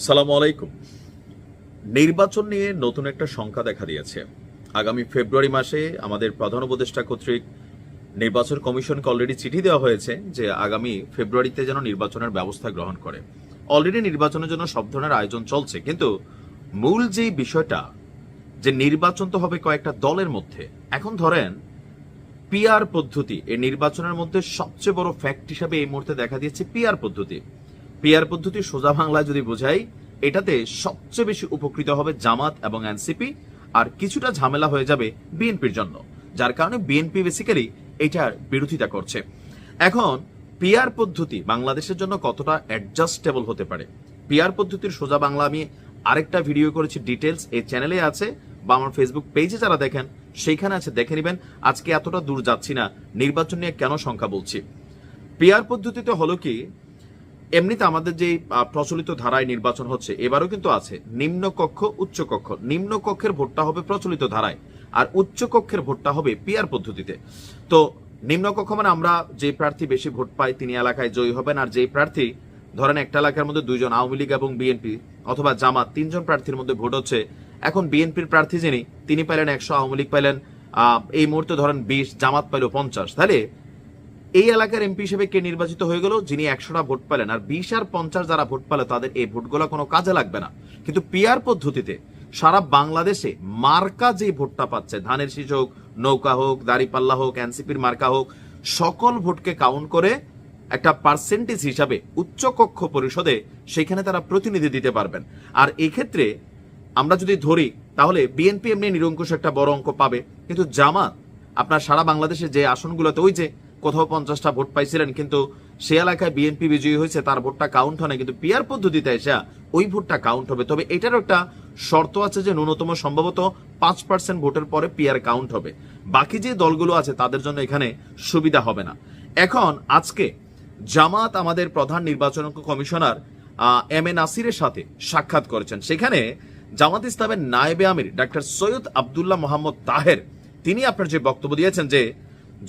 আসসালামু আলাইকুম। নির্বাচন নিয়ে নতুন একটা সংখ্যা দেখা দিয়েছে। আগামী ফেব্রুয়ারি মাসে আমাদের প্রধান উপদেষ্টা কর্তৃক নির্বাচন কমিশনকে অলরেডি চিঠি দেওয়া হয়েছে যে আগামী ফেব্রুয়ারিতে যেন নির্বাচনের ব্যবস্থা গ্রহণ করে। অলরেডি নির্বাচনের জন্য সব ধরনের আয়োজন চলছে, কিন্তু মূল যে বিষয়টা, যে নির্বাচন তো হবে কয়েকটা দলের মধ্যে। এখন ধরেন পিআর পদ্ধতি, এই নির্বাচনের মধ্যে সবচেয়ে বড় ফ্যাক্ট হিসাবে এই মুহূর্তে দেখা দিয়েছে পিআর পদ্ধতি। পিআর পদ্ধতি সোজা বাংলায় যদি বোঝাই, এটাতে সবচেয়ে বেশি উপকৃত হবে জামাত এবং এনসিপি, আর কিছুটা ঝামেলা হয়ে যাবে বিএনপির জন্য, যার কারণে বিএনপি বেসিক্যালি এটার বিরোধিতা করছে। এখন, পিআর পদ্ধতি বাংলাদেশের জন্য কতটা অ্যাডজাস্টেবল হতে পারে? পিআর পদ্ধতির সোজা বাংলা আমি আরেকটা ভিডিও করেছি ডিটেলস এই চ্যানেলে আছে, বা আমার ফেসবুক পেজে যারা দেখেন, সেইখানে আছে, দেখে নেবেন, আজকে এতটা দূর যাচ্ছি না, নির্বাচন নিয়ে কেন সংখ্যা বলছি? পিআর পদ্ধতিতে হলো কি এমনিতে আমাদের যে প্রচলিত ধারায় নির্বাচন হচ্ছে, এবারও কিন্তু আছে। নিম্ন কক্ষ, উচ্চ কক্ষ। নিম্ন কক্ষের ভোটটা হবে প্রচলিত ধারায়, আর উচ্চ কক্ষের ভোটটা হবে পিআর পদ্ধতিতে। তো নিম্ন কক্ষ মানে আমরা যে প্রার্থী বেশি ভোট পাই তিনি এলাকায় জয়ী হবেন, আর যেই প্রার্থী, ধরেন একটা এলাকার মধ্যে দুইজন আওয়ামী লীগ এবং বিএনপি অথবা জামাত, তিনজন প্রার্থীর মধ্যে ভোট হচ্ছে, এখন বিএনপির প্রার্থী যিনি, তিনি পাইলেন একশো আওয়ামী লীগ পাইলেন এই মুহূর্তে ধরেন বিশ, জামাত পাইল পঞ্চাশ। তাহলে এই এলাকার এমপি হিসেবে কে নির্বাচিত হয়ে গেল? যিনি একশোটা ভোট পেলেন। আর বিশ আর পঞ্চাশ যারা ভোট পেল, তাদের এই ভোটগুলো কোনো কাজে লাগবে না। কিন্তু পিআর পদ্ধতিতে সারা বাংলাদেশে মার্কা যে ভোটটা পাচ্ছে, ধানের শীষ হোক, নৌকা হোক, দাড়িপাল্লা হোক, এনসিপির মার্কা হোক, সকল ভোটকে কাউন্ট করে একটা পার্সেন্টেজ হিসাবে উচ্চকক্ষ পরিষদে সেখানে তারা প্রতিনিধি দিতে পারবেন। আর এক্ষেত্রে আমরা যদি ধরি, তাহলে বিএনপি এমনি নিরঙ্কুশ একটা বড় অঙ্ক পাবে। কিন্তু জামাত, আপনার সারা বাংলাদেশে যে আসনগুলোতে, ওই যে কোথাও পঞ্চাশটা ভোট পাইছিলেন, কিন্তু সে এলাকায় বিএনপি বিজয়ী হয়েছে, তার ভোটটা কাউন্ট হয় না কিন্তু পিয়ার পদ্ধতিতে এসে ওই ভোটটা কাউন্ট হবে। তবে এটারও একটা শর্ত আছে যে ন্যূনতম সম্ভবত পাঁচ পার্সেন্ট ভোটের পরে পিয়ার কাউন্ট হবে। বাকি যে দলগুলো আছে, তাদের জন্য এখানে সুবিধা হবে না। এখন আজকে জামাত আমাদের প্রধান নির্বাচন কমিশনার এম এ নাসিরের সাথে সাক্ষাৎ করেছেন। সেখানে জামাত ইসলামের নায়েবে আমির ডাক্তার সৈয়দ আবদুল্লাহ মোহাম্মদ তাহের, তিনি আপনার যে বক্তব্য দিয়েছেন যে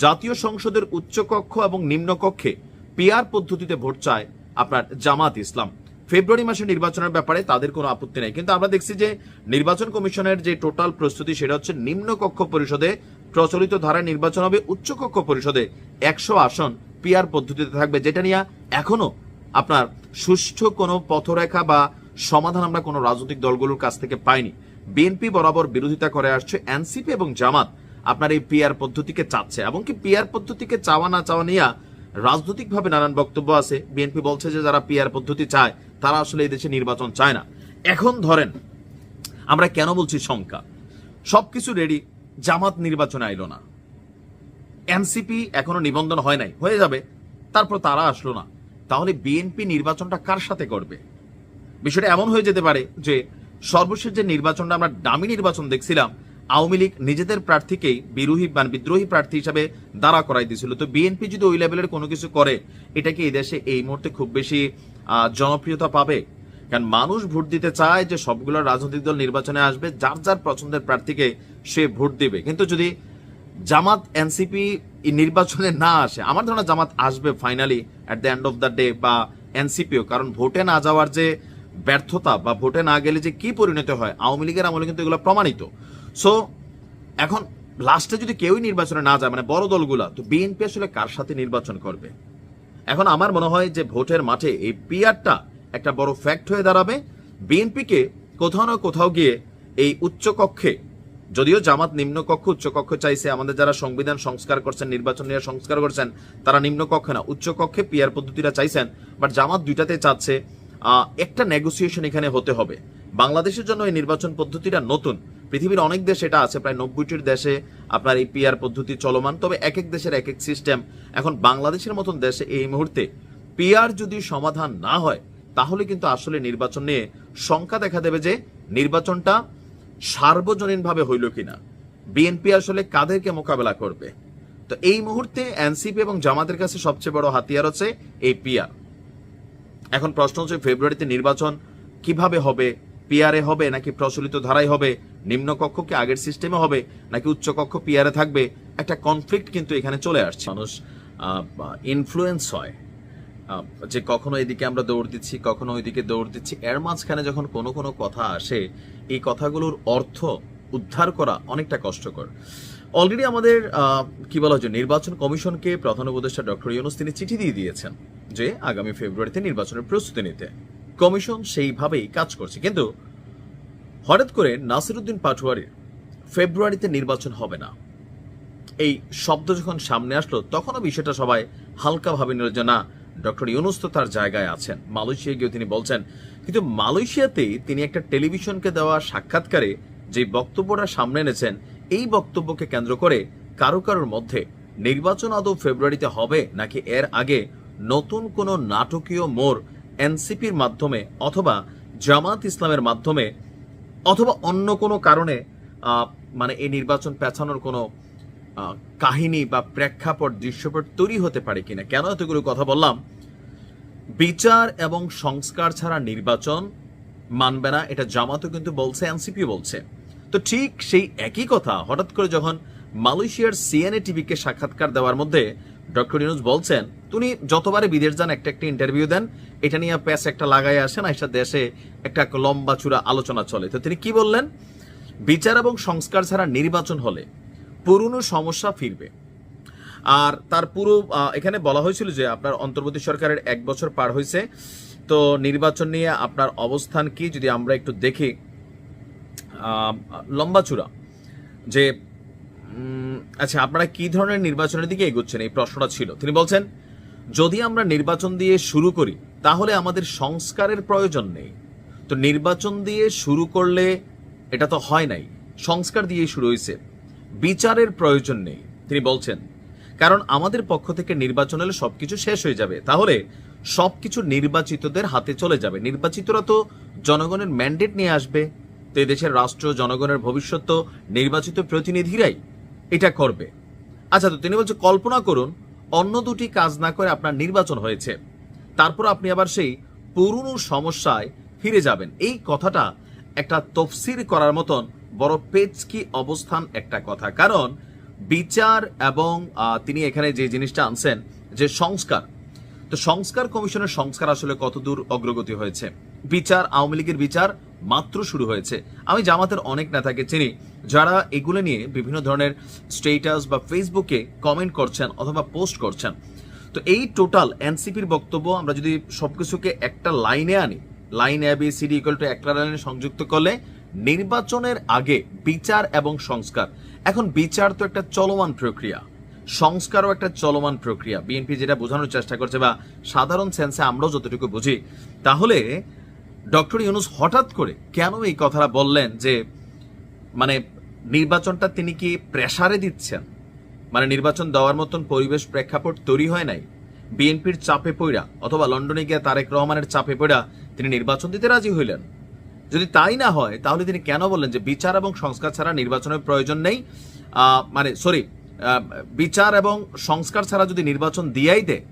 জাতীয় সংসদের উচ্চকক্ষ এবং নিম্নকক্ষে পিআর পদ্ধতিতে ভোট চায় আপনার জামাত ইসলাম। ফেব্রুয়ারি মাসে নির্বাচনের ব্যাপারে তাদের কোনো আপত্তি নেই। কিন্তু আমরা দেখছি যে নির্বাচন কমিশনের যে টোটাল প্রস্তুতি সেটা হচ্ছে নিম্নকক্ষ পরিষদে প্রচলিত ধারায় নির্বাচন হবে, উচ্চকক্ষ পরিষদে একশো আসন পিআর পদ্ধতিতে থাকবে, যেটা নিয়ে এখনও আপনার সুষ্ঠু কোনো পথরেখা বা সমাধান আমরা কোনো রাজনৈতিক দলগুলোর কাছ থেকে পাইনি। বিএনপি বরাবর বিরোধিতা করে আসছে এনসিপি এবং জামাত। আপনার এই পিআর পদ্ধতিকে চাচ্ছে। এবং কি পিআর পদ্ধতিকে চাওয়া না চাওয়া নিয়ে রাজনৈতিকভাবে নানান বক্তব্য আছে। বিএনপি বলছে যে, যারা পিআর পদ্ধতি চায়, তারা আসলে এই দেশে নির্বাচন চায় না। এখন ধরেন, আমরা কেন বলছি সংখ্যা সবকিছু রেডি জামাত নির্বাচনে আইলো না। এনসিপি এখনও নিবন্ধন হয় নাই। হয়ে যাবে, তারপর তারা আসলো না। তাহলে বিএনপি নির্বাচনটা কার সাথে করবে? বিষয়টা এমন হয়ে যেতে পারে যে, সর্বশেষ যে নির্বাচনটা আমরা দামি নির্বাচন দেখছিলাম আওয়ামী লীগ নিজেদের প্রার্থীকেই বিরোহী মানে বিদ্রোহী প্রার্থী হিসাবে দাঁড়া করাই দিয়েছিল। তো বিএনপি যদি ওই লেভেলের কোনো কিছু করে, এটা কি এই দেশে এই মুহূর্তে খুব বেশি জনপ্রিয়তা পাবে? কারণ মানুষ ভোট দিতে চায় যে সবগুলো রাজনৈতিক দল নির্বাচনে আসবে, যার যার পছন্দের প্রার্থীকে সে ভোট দিবে। কিন্তু যদি জামাত এনসিপি নির্বাচনে না আসে, আমার ধারণা জামাত আসবে finally at the end of the day বা এনসিপিও। কারণ ভোটে না যাওয়ার যে ব্যর্থতা বা ভোটে না গেলে যে কি পরিণত হয়, আওয়ামী লীগের আমলে কিন্তু এগুলো প্রমাণিত। সো এখন লাস্টে যদি কেউই নির্বাচনে না যায় মানে বড় দলগুলা, তো বিএনপি আসলে কার সাথে নির্বাচন করবে? এখন আমার মনে হয় যে ভোটের মাঠে এই পিআরটা একটা বড় ফ্যাক্ট হয়ে দাঁড়াবে। বিএনপিকে কোথাও না কোথাও গিয়ে এই উচ্চকক্ষে যদিও জামাত নিম্নকক্ষ উচ্চকক্ষ চাইছে, আমাদের যারা সংবিধান সংস্কার করছেন, নির্বাচন নিয়ে সংস্কার করছেন, তারা নিম্নকক্ষে না উচ্চকক্ষে পিআর পদ্ধতিটা চাইছেন বাট জামাত দুইটাতে চাচ্ছে একটা নেগোসিয়েশন এখানে হতে হবে। বাংলাদেশের জন্য এই নির্বাচন পদ্ধতিটা নতুন। পৃথিবীর অনেক দেশ এটা আছে, প্রায় নব্বইটির দেশে আপনার এই পিআর পদ্ধতি চলমান। তবে এক এক দেশের এক এক সিস্টেম এখন বাংলাদেশের মতন দেশে এই মুহূর্তে পিআর যদি সমাধান না হয়, তাহলে কিন্তু আসলে নির্বাচন নিয়ে শঙ্কা দেখা দেবে যে নির্বাচনটা সার্বজনীনভাবে হইল কিনা। বিএনপি আসলে কাদেরকে মোকাবেলা করবে? তো এই মুহূর্তে এনসিপি এবং জামাতের কাছে সবচেয়ে বড় হাতিয়ার হচ্ছে এই পিআর এখন প্রশ্ন হচ্ছে, ফেব্রুয়ারিতে নির্বাচন কীভাবে হবে? পিআরএ হবে নাকি প্রচলিত ধারায় হবে? নিম্নকক্ষ কি আগের সিস্টেমে হবে, নাকি উচ্চকক্ষ পিআরএ থাকবে? একটা কনফ্লিক্ট কিন্তু এখানে চলে আসছে। মানুষ ইনফ্লুয়েন্স হয়। যে কখনো এদিকে আমরা দৌড় দিচ্ছি, কখনো ওইদিকে দৌড় দিচ্ছি, এর মাঝখানে যখন কোনো কোনো কথা আসে, এই কথাগুলোর অর্থ উদ্ধার করা অনেকটা কষ্টকর। অলরেডি আমাদের কি বলা হচ্ছে, নির্বাচন কমিশনকে প্রধান উপদেষ্টা ডক্টর ইউনুস তিনি চিঠি দিয়ে দিয়েছেন যে আগামী ফেব্রুয়ারিতে নির্বাচনের প্রস্তুতি নিতে। কমিশন সেইভাবেই কাজ করছে। কিন্তু হঠাৎ করে নাসিরুদ্দিন পাটোয়ারির ফেব্রুয়ারিতে নির্বাচন হবে না। এই শব্দ যখন সামনে আসলো তখনও বিষয়টা সবাই হালকাভাবে নিল যে, না, ডক্টর ইউনুস তো তার জায়গায় আছেন। মালয়েশিয়া গিয়েও তিনি বলছেন। কিন্তু মালয়েশিয়াতেই তিনি একটা টেলিভিশনকে দেওয়া সাক্ষাৎকারে যে বক্তব্যটা সামনে এনেছেন, এই বক্তব্যকে কেন্দ্র করে কারও কারোর মধ্যে নির্বাচন আদৌ ফেব্রুয়ারিতে হবে নাকি এর আগে নতুন কোনো নাটকীয় মোড় এনসিপির মাধ্যমে অথবা জামাত ইসলামের মাধ্যমে অথবা অন্য কোনো কারণে মানে এই নির্বাচন পেছানোর কোনো কাহিনী বা প্রেক্ষাপট, দৃশ্যপট তৈরি হতে পারে কিনা? কেন এতগুলো কথা বললাম? বিচার এবং সংস্কার ছাড়া নির্বাচন মানবে না, এটা জামাতও কিন্তু বলছে এনসিপি বলছে। তো ঠিক সেই একই কথা, হঠাৎ করে যখন মালয়েশিয়ার সিএনএ টিভিকে সাক্ষাৎকার দেওয়ার মধ্যে ডক্টর ইউনুস বলছেন তিনি যতবারে বিদেশ যান, একটা একটা ইন্টারভিউ দেন। এটা নিয়ে প্যাস একটা লাগাই আসেন আইসা দেশে একটা লম্বা চূড়া আলোচনা চলে। তো তিনি কি বললেন? বিচার এবং সংস্কার ছাড়া নির্বাচন হলে পুরনো সমস্যা ফিরবে। আর তার পুরো এখানে বলা হয়েছিল যে আপনার অন্তর্বর্তী সরকারের এক বছর পার হয়েছে। তো নির্বাচন নিয়ে আপনার অবস্থান কি, যদি আমরা একটু দেখি লম্বা চূড়া, যে আচ্ছা আপনারা কি ধরনের নির্বাচনের দিকে এগোচ্ছেন? এই প্রশ্নটা ছিল। তিনি বলছেন, যদি আমরা নির্বাচন দিয়ে শুরু করি, তাহলে আমাদের সংস্কারের প্রয়োজন নেই। তো নির্বাচন দিয়ে শুরু করলে এটা তো হয় নাই। সংস্কার দিয়ে শুরু হয়েছে। বিচারের প্রয়োজন নেই। তিনি বলছেন, কারণ আমাদের পক্ষ থেকে নির্বাচন হলে সবকিছু শেষ হয়ে যাবে। তাহলে সবকিছু নির্বাচিতদের হাতে চলে যাবে। নির্বাচিতরা তো জনগণের ম্যান্ডেট নিয়ে আসবে। তো এই দেশের রাষ্ট্র, জনগণের ভবিষ্যৎ তো নির্বাচিত প্রতিনিধিরাই। এটা করবে। আচ্ছা তো তিনি বলছে, কল্পনা করুন, অন্য দুটি কাজ না করে আপনার নির্বাচন হয়েছে। তারপর আপনি আবার সেই পুরনো সমস্যায় ফিরে যাবেন। এই কথাটা একটা তফসির করার মতন বড় পেচকি অবস্থান একটা কথা। কারণ বিচার এবং তিনি এখানে যে জিনিসটা আনছেন, যে সংস্কার, তো সংস্কার কমিশনের সংস্কার আসলে কতদূর অগ্রগতি হয়েছে? বিচার, আওয়ামী লীগের বিচার মাত্র শুরু হয়েছে। আমি জামাতের অনেক নেতাকে চিনি, যারা এগুলো নিয়ে বিভিন্ন ধরনের স্টেটাস বা ফেসবুকে কমেন্ট করছেন অথবা পোস্ট করছেন। তো এই টোটাল এনসিপির বক্তব্য, আমরা যদি সবকিছুকে একটা লাইনে আনি line A B CD equal to একটা লাইনে সংযুক্ত করলে নির্বাচনের আগে বিচার এবং সংস্কার। এখন বিচার তো একটা চলমান প্রক্রিয়া, সংস্কারও একটা চলমান প্রক্রিয়া। বিএনপি যেটা বোঝানোর চেষ্টা করছে বা সাধারণ সেন্সে আমরাও যতটুকু বুঝি, তাহলে ডক্টর ইউনুস হঠাৎ করে কেন এই কথাটা বললেন যে মানে নির্বাচনটা তিনি কি প্রেসারে দিচ্ছেন? মানে নির্বাচন দেওয়ার মতন পরিবেশ প্রেক্ষাপট তৈরি হয় নাই? বিএনপির চাপে পড়া অথবা লন্ডনে গিয়ে তারেক রহমানের চাপে পড়া তিনি নির্বাচন দিতে রাজি হইলেন? যদি তাই না হয়, তাহলে তিনি কেন বললেন যে বিচার এবং সংস্কার ছাড়া নির্বাচনের প্রয়োজন নেই? মানে সরি বিচার এবং সংস্কার ছাড়া যদি নির্বাচন দিয়াই দেয়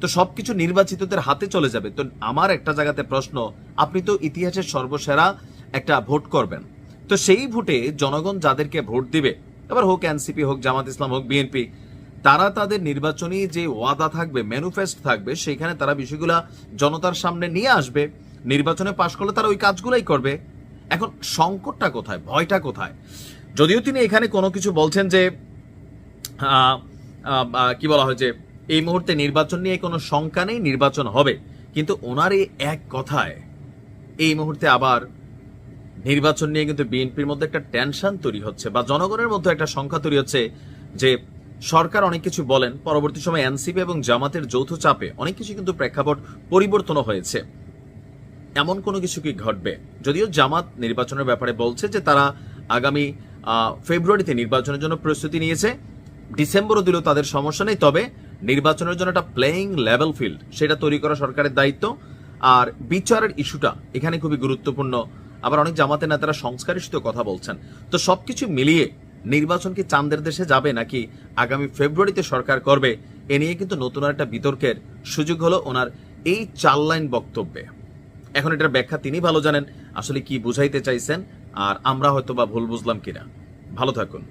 তো সবকিছু নির্বাচিতদের হাতে চলে যাবে। তো আমার একটা জায়গাতে প্রশ্ন, আপনি তো ইতিহাসের সর্বসেরা একটা ভোট করবেন। তো সেই ভোটে জনগণ যাদেরকে ভোট দিবে, এবার হোক এনসিপি হোক জামাত ইসলাম, হোক বিএনপি তারা তাদের নির্বাচনী যে ওয়াদা থাকবে ম্যানুফেস্ট থাকবে সেখানে তারা বিষয়গুলা জনতার সামনে নিয়ে আসবে, নির্বাচনে পাশ করলে তারা ওই কাজগুলাই করবে। এখন সংকটটা কোথায়, ভয়টা কোথায়? যদিও তিনি এখানে কোনো কিছু বলছেন যে কি বলা হয়েছে এই মুহূর্তে নির্বাচন নিয়ে কোনো শঙ্কা নেই, নির্বাচন হবে। কিন্তু ওনার এই এক কথায় এই মুহূর্তে আবার নির্বাচন নিয়ে কিন্তু বিএনপির মধ্যে একটা টেনশন তৈরি হচ্ছে বা জনগণের মধ্যে একটা সংখ্যা তৈরি হচ্ছে যে সরকার অনেক কিছু বলেন, পরবর্তী সময় এনসিপি এবং জামাতের যৌথ চাপে অনেক কিছু কিন্তু প্রেক্ষাপট পরিবর্তনও হয়েছে। এমন কোনো কিছু কি ঘটবে? যদিও জামাত নির্বাচনের ব্যাপারে বলছে যে তারা আগামী ফেব্রুয়ারিতে নির্বাচনের জন্য প্রস্তুতি নিয়েছে, ডিসেম্বরও দিলেও তাদের সমস্যা নেই, তবে নির্বাচনের জন্য একটা প্লেয়িং লেভেল ফিল্ড সেটা তৈরি করা সরকারের দায়িত্ব। আর বিচারের ইস্যুটা এখানে খুবই গুরুত্বপূর্ণ। আবার অনেক জামাতের নেতারা সংস্কার ইস্যুতে কথা বলছেন। তো সবকিছু মিলিয়ে নির্বাচন কি চান্দের দেশে যাবে নাকি আগামী ফেব্রুয়ারিতে সরকার করবে, এ নিয়ে কিন্তু নতুন একটা বিতর্কের সুযোগ হলো ওনার এই চার লাইন বক্তব্যে। এখন এটার ব্যাখ্যা তিনি ভালো জানেন, আসলে কি বুঝাইতে চাইছেন, আর আমরা হয়তো বা ভুল বুঝলাম কিনা। ভালো থাকুন।